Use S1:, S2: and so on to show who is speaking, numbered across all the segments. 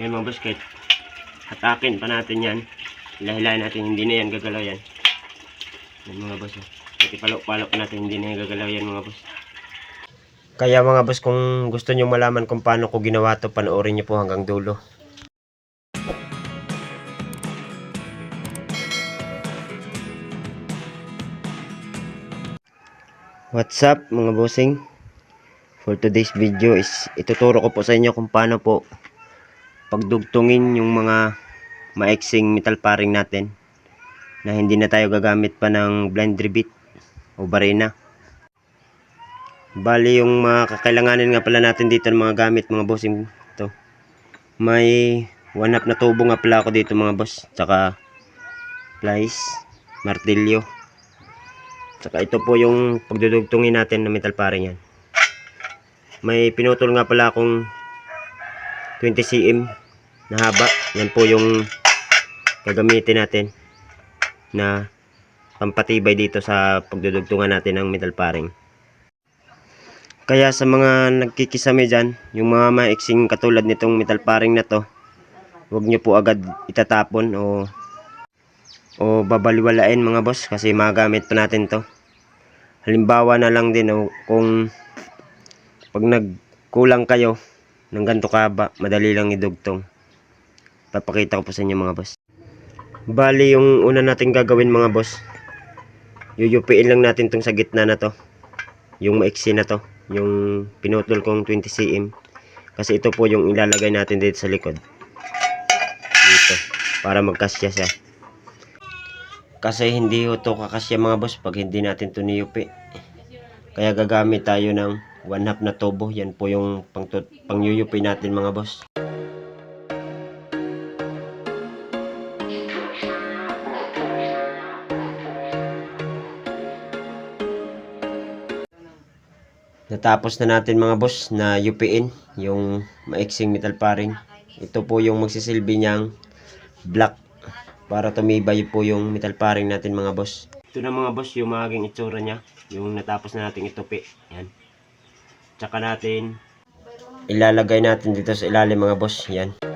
S1: Ngayon mga kahit hatakin pa natin yan. Hilahilahin natin, hindi na yan gagalaw yan. Yan mga boss. Oh. Kahit ipalok-palok pa natin, hindi na yan gagalaw yan mga boss. Kaya mga boss, kung gusto nyo malaman kung paano ko ginawa to, panoorin nyo po hanggang dulo. What's up mga bossing? For today's video is ituturo ko po sa inyo kung paano po pagdugtungin yung mga maiksing metal paring natin na hindi na tayo gagamit pa ng blind rivet o barena. Bali yung mga kakailanganin nga pala natin dito ng mga gamit mga bossing to. May one up na tubo nga pala ako dito mga boss. Tsaka plies, martilyo. Tsaka ito po yung pagdudugtungin natin na metal paring yan. May pinutol nga pala akong 20 cm na haba. Yan po yung gagamitin natin na pampatibay dito sa pagdudugtungan natin ng metal paring. Kaya sa mga nagkikisame dyan, yung mga maiksing katulad nitong metal paring na to, huwag nyo po agad itatapon o o babaliwalain mga boss kasi magamit pa natin to halimbawa na lang din oh, kung pag nagkulang kayo ng ganito kaba madali lang idugtong papakita ko po sa inyo mga boss. Bali yung una natin gagawin mga boss yuyupiin lang natin tong sa gitna na to. Yung maiksi na to. Yung pinutol kong 20 cm. Kasi ito po yung ilalagay natin dito sa likod. Dito. Para magkasya siya. Kasi hindi ito kakasya mga boss pag hindi natin ito niyupi. Kaya gagamit tayo ng one half na tubo. Yan po yung pang, pang natin mga boss. Natapos na natin mga boss na yupiin yung maiksing metal paring. Ito po yung magsisilbi niyang black para tumibay po yung metal paring natin mga boss. Ito na mga boss yung maging itsura niya. Yung natapos na nating itupi. Yan. Tsaka natin ilalagay natin dito sa ilalim mga boss. Yan.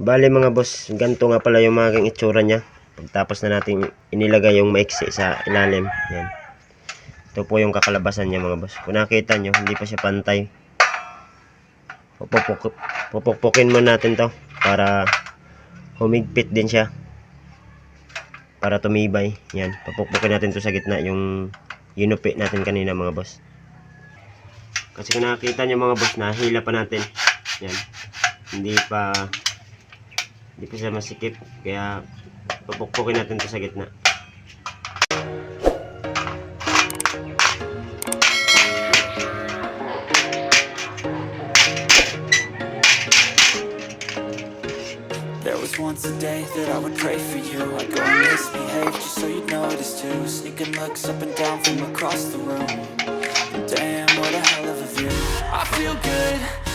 S1: Bale mga boss, ganito nga pala yung maging itsura niya. Pagtapos na natin inilagay yung maiksi sa ilalim. Yan. Ito po yung kakalabasan niya mga boss. Kung nakita nyo, hindi pa siya pantay. Pupupuk pupukpukin mo natin to para humigpit din siya. Para tumibay. Yan. Pupukpukin natin to sa gitna yung yinupi natin kanina mga boss. Kasi kung nakita nyo mga boss na hila pa natin. Yan. Hindi pa hindi pa siya masikip. Kaya pupukpukin natin to sa gitna.
S2: Once a day that I would pray for you I'd go and misbehave just so you'd notice too Sneaking looks up and down from across the room Damn, what a hell of a view I feel good,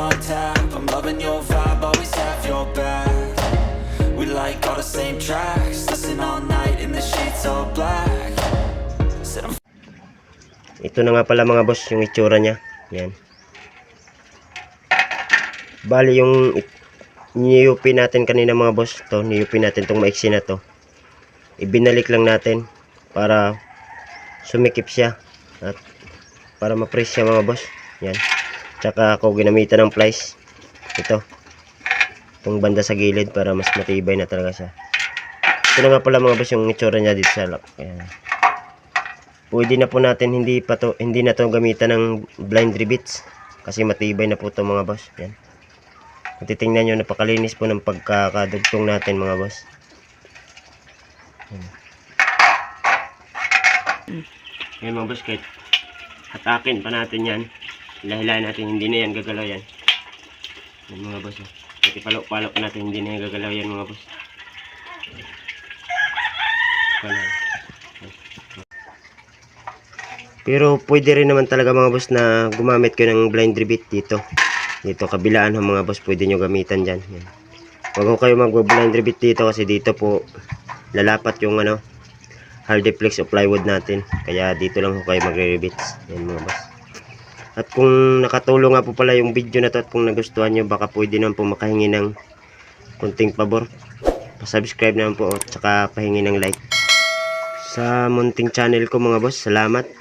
S2: on tap. I'm loving your vibe, always have your back. We like all the same tracks, listen all night in the sheets all black.
S1: Ito na nga pala mga boss, yung itsura niya. Yan. Bali yung niyupi natin kanina mga boss, to niyupi natin tong maiksi na to. Ibinalik lang natin para sumikip siya at para ma-press siya mga boss. Yan. Tsaka ako ginamitan ng plies. Ito. Itong banda sa gilid para mas matibay na talaga siya. Ito na nga pala mga boss yung itsura niya dito sa lock. Ayan. pwede na po natin hindi pa to, hindi na to gamitan ng blind rivets kasi matibay na po to mga boss. Yan. Kung titingnan nyo, napakalinis po ng pagkakadugtong natin mga boss. Yan mga boss, kahit hatakin pa natin yan. Hilahilahin natin, hindi na yan gagalaw yan. Yan mga boss. oh. Kahit ipalok-palok natin, hindi na yan gagalaw yan mga boss. Pero pwede rin naman talaga mga boss na gumamit kayo ng blind rivet dito. Dito kabilaan ng mga boss, pwede nyo gamitan dyan. Yan. Huwag ko kayo mag-blind rivet dito kasi dito po lalapat yung ano hardiplex o plywood natin. Kaya dito lang po kayo magre-rivets. Yan mga boss. At kung nakatulong nga po pala yung video na to at kung nagustuhan nyo, baka pwede naman po makahingi ng kunting pabor. Pa-subscribe naman po at saka pahingi ng like. Sa munting channel ko mga boss, salamat.